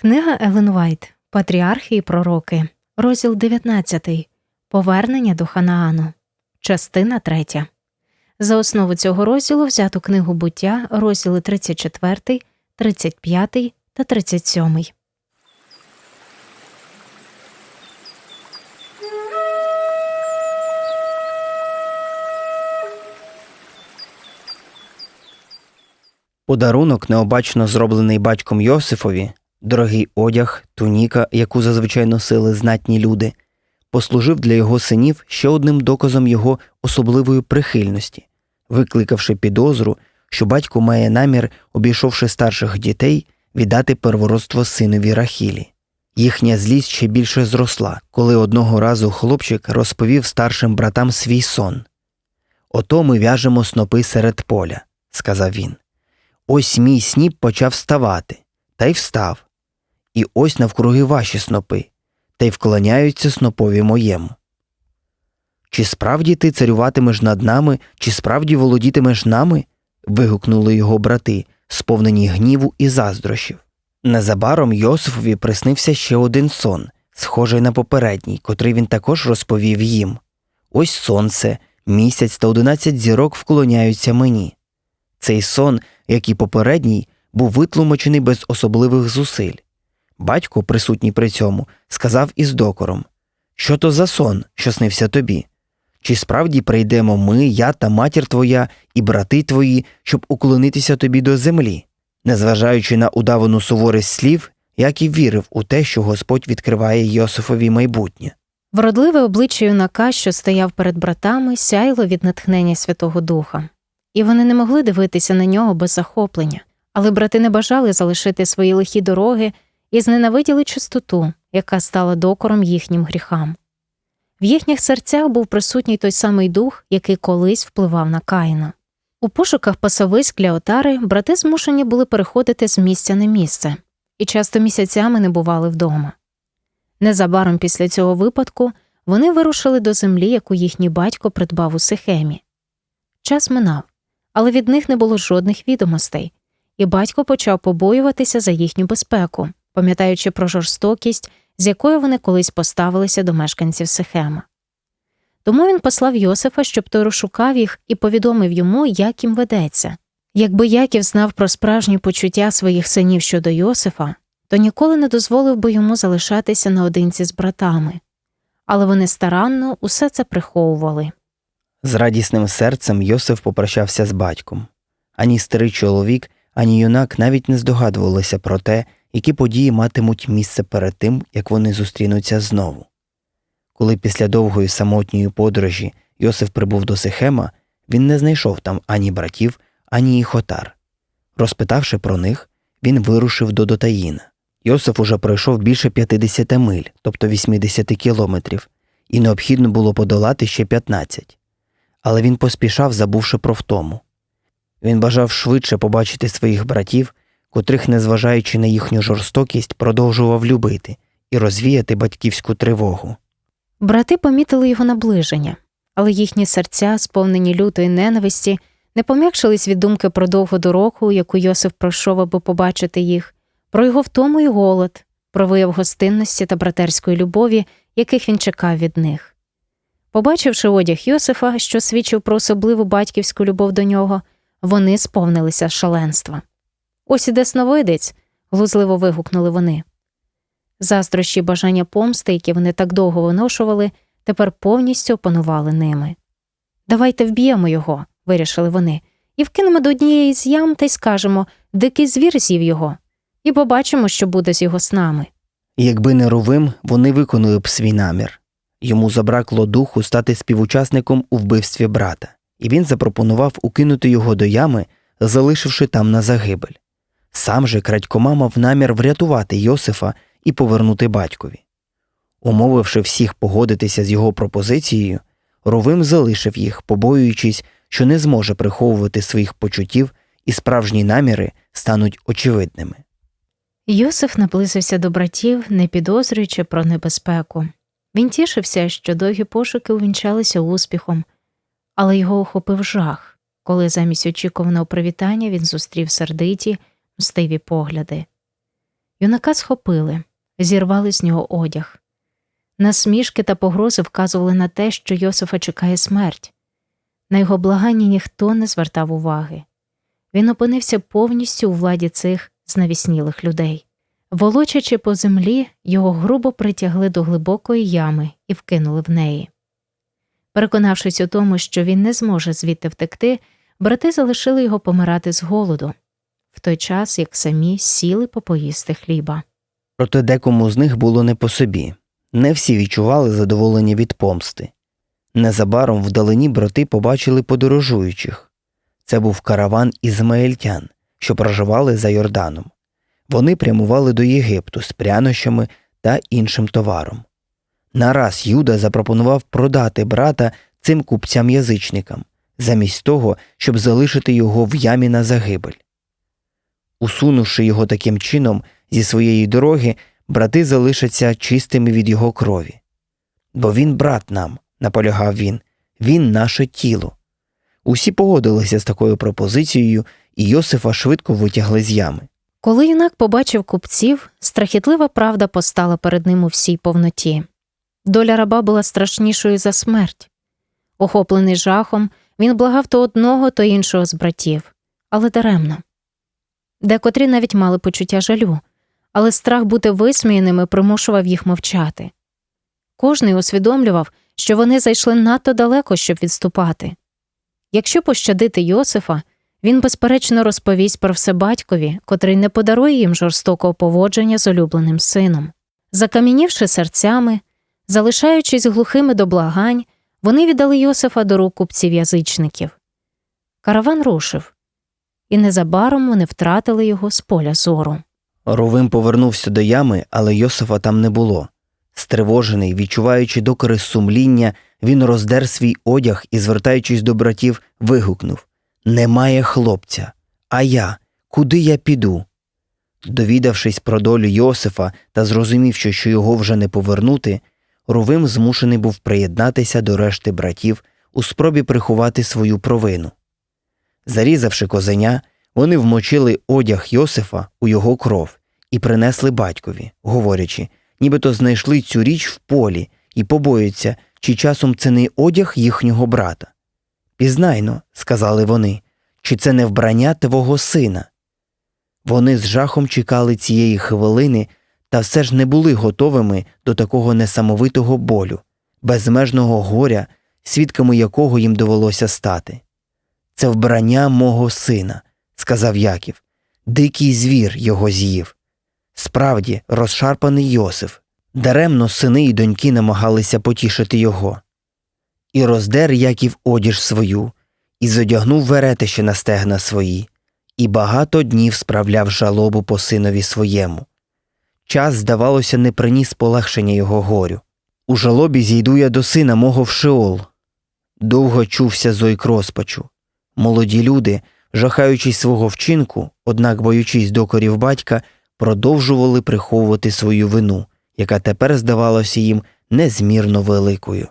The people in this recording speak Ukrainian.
Книга Елен Вайт Патріархи і пророки, розділ 19. Повернення до Ханаану, частина 3. За основу цього розділу взято книгу буття, розділи 34, 35 та 37. Подарунок, необачно зроблений батьком Йосифові, дорогий одяг, туніка, яку зазвичай носили знатні люди, послужив для його синів ще одним доказом його особливої прихильності, викликавши підозру, що батько має намір, обійшовши старших дітей, віддати первородство синові Рахілі. Їхня злість ще більше зросла, коли одного разу хлопчик розповів старшим братам свій сон. Ото ми в'яжемо снопи серед поля, сказав він. Ось мій сніп почав ставати, та й встав. І ось навкруги ваші снопи, та й вклоняються снопові моєму. Чи справді ти царюватимеш над нами, чи справді володітимеш нами? вигукнули його брати, сповнені гніву і заздрощів. Незабаром Йосифові приснився ще один сон, схожий на попередній, котрий він також розповів їм. Ось сонце, місяць та одинадцять зірок вклоняються мені. Цей сон, як і попередній, був витлумачений без особливих зусиль. Батько, присутній при цьому, сказав із докором Що то за сон, що снився тобі? Чи справді прийдемо ми, я та матір твоя, і брати твої, щоб уклонитися тобі до землі? Незважаючи на удавану суворість слів, Яків вірив у те, що Господь відкриває Йосифові майбутнє. Вродливе обличчя юнака, що стояв перед братами, сяйло від натхнення Святого Духа, і вони не могли дивитися на нього без захоплення, але брати не бажали залишити свої лихі дороги і зненавиділи чистоту, яка стала докором їхнім гріхам. В їхніх серцях був присутній той самий дух, який колись впливав на Каїна. У пошуках пасовиськ для отари брати змушені були переходити з місця на місце і часто місяцями не бували вдома. Незабаром після цього випадку вони вирушили до землі, яку їхній батько придбав у Сихемі. Час минав, але від них не було жодних відомостей, і батько почав побоюватися за їхню безпеку, пам'ятаючи про жорстокість, з якою вони колись поставилися до мешканців Сихема. Тому він послав Йосифа, щоб той розшукав їх і повідомив йому, як їм ведеться. Якби Яків знав про справжні почуття своїх синів щодо Йосифа, то ніколи не дозволив би йому залишатися наодинці з братами, але вони старанно усе це приховували. З радісним серцем Йосиф попрощався з батьком. Ані старий чоловік, ані юнак навіть не здогадувалися про те, які події матимуть місце перед тим, як вони зустрінуться знову. Коли після довгої самотньої подорожі Йосиф прибув до Сихема, він не знайшов там ані братів, ані їх отар. Розпитавши про них, він вирушив до Дотаїна. Йосиф уже пройшов більше 50 миль, тобто 80 кілометрів, і необхідно було подолати ще 15. Але він поспішав, забувши про втому. Він бажав швидше побачити своїх братів, котрих, незважаючи на їхню жорстокість, продовжував любити і розвіяти батьківську тривогу. Брати помітили його наближення, але їхні серця, сповнені лютої ненависті, не пом'якшились від думки про довгу дорогу, яку Йосиф пройшов, аби побачити їх, про його втому і голод, про вияв гостинності та братерської любові, яких він чекав від них. Побачивши одяг Йосифа, що свідчив про особливу батьківську любов до нього, вони сповнилися шаленства. Ось іде сновидець, глузливо вигукнули вони. Заздрощі бажання помсти, які вони так довго виношували, тепер повністю опанували ними. Давайте вб'ємо його, вирішили вони, і вкинемо до однієї з ям та й скажемо дикий звір з'їв його, і побачимо, що буде з його снами. Якби не Рувим, вони виконали б свій намір. Йому забракло духу стати співучасником у вбивстві брата, і він запропонував укинути його до ями, залишивши там на загибель. Сам же крадькома мав намір врятувати Йосифа і повернути батькові. Умовивши всіх погодитися з його пропозицією, Ровим залишив їх, побоюючись, що не зможе приховувати своїх почуттів і справжні наміри стануть очевидними. Йосиф наблизився до братів, не підозрюючи про небезпеку. Він тішився, що довгі пошуки увінчалися успіхом, але його охопив жах, коли замість очікуваного привітання він зустрів сердиті, мстиві погляди. Юнака схопили, зірвали з нього одяг. Насмішки та погрози вказували на те, що Йосифа чекає смерть. На його благання ніхто не звертав уваги. Він опинився повністю у владі цих знавіснілих людей. Волочачи по землі, його грубо притягли до глибокої ями і вкинули в неї. Переконавшись у тому, що він не зможе звідти втекти, брати залишили його помирати з голоду, в той час як самі сіли попоїсти хліба. Проте декому з них було не по собі. Не всі відчували задоволення від помсти. Незабаром вдалині брати побачили подорожуючих. Це був караван ізмаїльтян, що проживали за Йорданом. Вони прямували до Єгипту з прянощами та іншим товаром. Нараз Юда запропонував продати брата цим купцям-язичникам, замість того, щоб залишити його в ямі на загибель. Усунувши його таким чином зі своєї дороги, брати залишаться чистими від його крові. Бо він брат нам, наполягав він, він наше тіло. Усі погодилися з такою пропозицією, і Йосифа швидко витягли з ями. Коли юнак побачив купців, страхітлива правда постала перед ним у всій повноті. Доля раба була страшнішою за смерть. Охоплений жахом, він благав то одного, то іншого з братів, але даремно. Декотрі навіть мали почуття жалю, але страх бути висміяними примушував їх мовчати. Кожний усвідомлював, що вони зайшли надто далеко, щоб відступати. Якщо пощадити Йосифа, він, безперечно, розповість про все батькові, котрий не подарує їм жорстокого поводження з улюбленим сином. Закам'янівши серцями, залишаючись глухими до благань, вони віддали Йосифа до рук купців язичників. Караван рушив, і незабаром вони втратили його з поля зору. Рувим повернувся до ями, але Йосифа там не було. Стривожений, відчуваючи докори сумління, він роздер свій одяг і, звертаючись до братів, вигукнув Немає хлопця. А я? Куди я піду? Довідавшись про долю Йосифа та зрозумівши, що його вже не повернути, Рувим змушений був приєднатися до решти братів у спробі приховати свою провину. Зарізавши козеня, вони вмочили одяг Йосифа у його кров і принесли батькові, говорячи, нібито знайшли цю річ в полі і побоюються, чи часом це не одяг їхнього брата. Пізнайно, сказали вони, чи це не вбрання твого сина. Вони з жахом чекали цієї хвилини та все ж не були готовими до такого несамовитого болю, безмежного горя, свідками якого їм довелося стати. Це вбрання мого сина, сказав Яків. Дикий звір його з'їв. Справді, розшарпаний Йосиф. Даремно сини й доньки намагалися потішити його. І роздер Яків одіж свою, і зодягнув веретище на стегна свої, і багато днів справляв жалобу по синові своєму. Час, здавалося, не приніс полегшення його горю. У жалобі зійду я до сина мого в Шеол. Довго чувся зойк розпачу. Молоді люди, жахаючись свого вчинку, однак боючись докорів батька, продовжували приховувати свою вину, яка тепер здавалася їм незмірно великою.